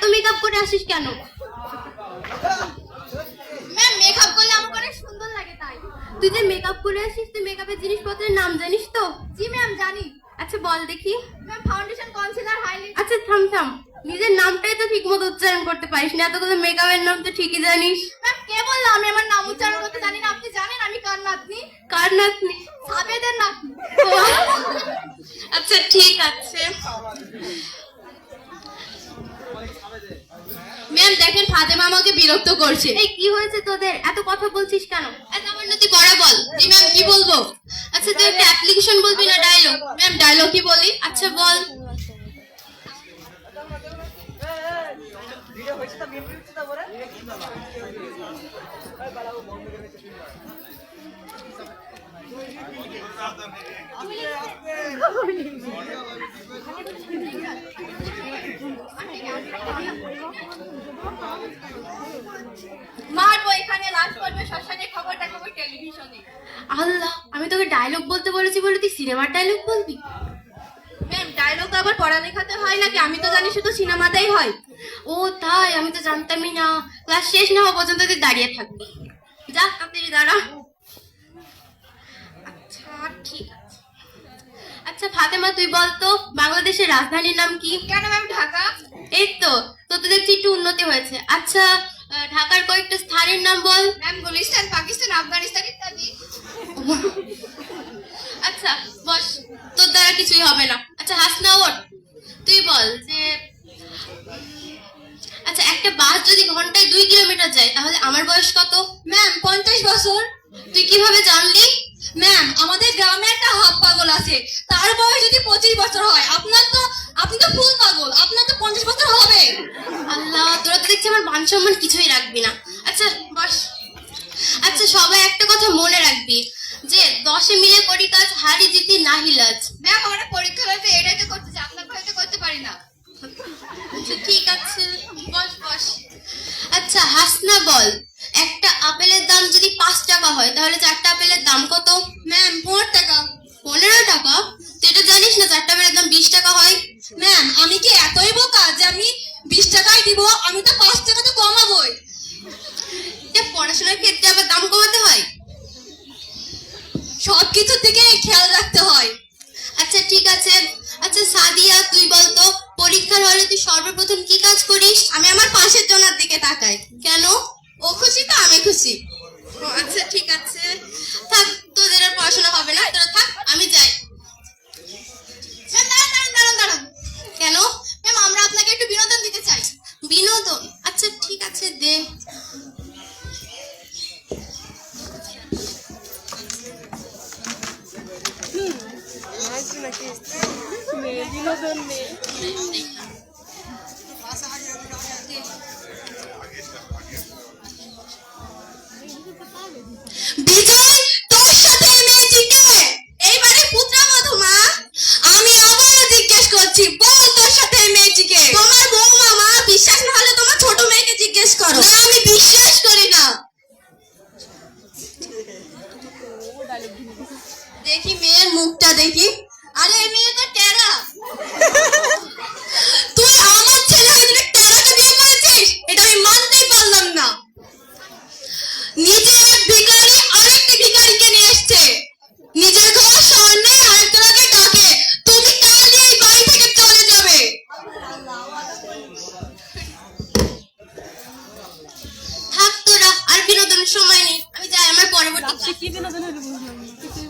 এত মেকআপ করে আসিস কেন? ম্যাম মেকআপ করলে আমার অনেক সুন্দর লাগে তাই। তুই যে মেকআপ করে আসিস তুই মেকআপের জিনিসপত্রের নাম জানিস তো? জি ম্যাম জানি। আচ্ছা বল দেখি। ম্যাম ফাউন্ডেশন কনসিলার হাইলাইট আচ্ছা থাম থাম। নিজের নামটাই তো ঠিক মতো উচ্চারণ করতে পারিস না। এতগুলো মেকআপের নাম তো ঠিকই জানিস। ম্যাম কে বলল আমি আমার নাম উচ্চারণ করতে জানি না? আপনি জানেন আমি কার নাতনি? কার নাতনি? সাবেদের নাতনি। আচ্ছা ঠিক আছে। ম্যাম দেখেন ফাতেমা আমাকে বিরক্ত করছে। এই কি হয়েছে তোদের? এত কথা বলছিস কেন? এত উন্নতি করা বল। জি ম্যাম কি বলব? আচ্ছা তুই একটা অ্যাপ্লিকেশন বলবি না ডায়লগ ম্যাম ডায়লগ কি বলি? আচ্ছা বল। মারবো এখানে লাশ করবে শ্মশানে খবর দেখাবো টেলিভিশনে। আল্লাহ আমি তোকে ডায়লগ বলতে বলেছি বলে তুই সিনেমার ডায়লগ বলবি? ম্যাম ডায়লগ আবার পড়ালেখাতে হয় নাকি? আমি তো জানি শুধু সিনেমাতেই হয়। ও তাই আমি তো জানতামই না। ক্লাস শেষ না হওয়া পর্যন্ত তুই দাঁড়িয়ে থাকবি। যা তাড়াতাড়ি দাঁড়া। আচ্ছা ঠিক আছে। আচ্ছা ফাতেমা তুই বল তো বাংলাদেশের রাজধানীর নাম কি? কেন ম্যাম ঢাকা? এই তো তো দেখছি একটু উন্নতি হয়েছে? আচ্ছা ঢাকার কয়েকটা স্থানের নাম বল। ম্যাম গুলিস্তান পাকিস্তান আফগানিস্তান ইত্যাদি। আচ্ছা বস তোর দ্বারা কিছুই হবে না। আচ্ছা হাসনা ওর তুই বল যে আচ্ছা একটা বাস যদি ঘন্টায় দুই কিলোমিটার যায় তাহলে আমার বয়স কত? ম্যাম পঞ্চাশ বছর। তুই কীভাবে জানলি? ম্যাম আমাদের গ্রামে একটা হাফ পাগল আছে। তার বয়স যদি পঁচিশ বছর হয় আপনার তো আপনি তো ফুল পাগল। আপনার তো পঞ্চাশ বছর হবে আল্লাহ তোরা তো দেখছি আমার মান সম্মান কিছুই রাখবি না। আচ্ছা বস। আচ্ছা সবাই একটা কথা মনে রাখবি যে দশে মিলে করি কাজ হারি জিতি নাহি লাজ। ম্যাম আমরা পরীক্ষা হয়েছে এটাই তো করতে চাই আপনার ভয়তে করতে পারি না। আচ্ছা ঠিক আছে। বস বস। আচ্ছা হাসনা বল। একটা আপেলের দাম যদি পাঁচ টাকা হয় তাহলে চারটা আপেলের দাম কত? ম্যাম পনেরো টাকা। পনেরো টাকা? তুই এটা জানিস না চারটা আপেলের দাম বিশ টাকা হয়? ম্যাম আমি কি এতই বোকা যে আমি বিশ টাকাই দিব আমি তো পাঁচ টাকা তো কমাবোই এটা পড়াশোনার ক্ষেত্রে আবার দাম কমাতে হয় সব কিছু থেকে খেয়াল রাখতে হয় আচ্ছা ঠিক আছে আচ্ছা সাদিয়া তুই বলতো পরীক্ষার হলে তুই সর্বপ্রথম কি কাজ করিস আমি আমার পাশের জনের দিকে তাকাই কেন? ও খুশি তো আমি খুশি। আচ্ছা ঠিক আছে। থাক তোদের আর পড়াশোনা হবে না। তোরা থাক আমি যাই। দাঁড়ান দাঁড়ান দাঁড়ান দাঁড়ান। কেন? ম্যাম আমরা আপনাকে একটু বিনোদন দিতে চাই। বিনোদন? আচ্ছা ঠিক আছে দে। জিজ্ঞেস করছি, বল তোর সাথে মেয়েটিকে তোমার বৌমা, মা, বিশ্বাস না হলে তোমার ছোট মেয়েকে জিজ্ঞেস করো। আমি বিশ্বাস করি না। দেখি মেয়ের মুখটা দেখি। থাক তোরা আর বিনোদনের সময় নেই আমি যাই আমার পরবর্তী। কি বিনোদন বুঝলাম।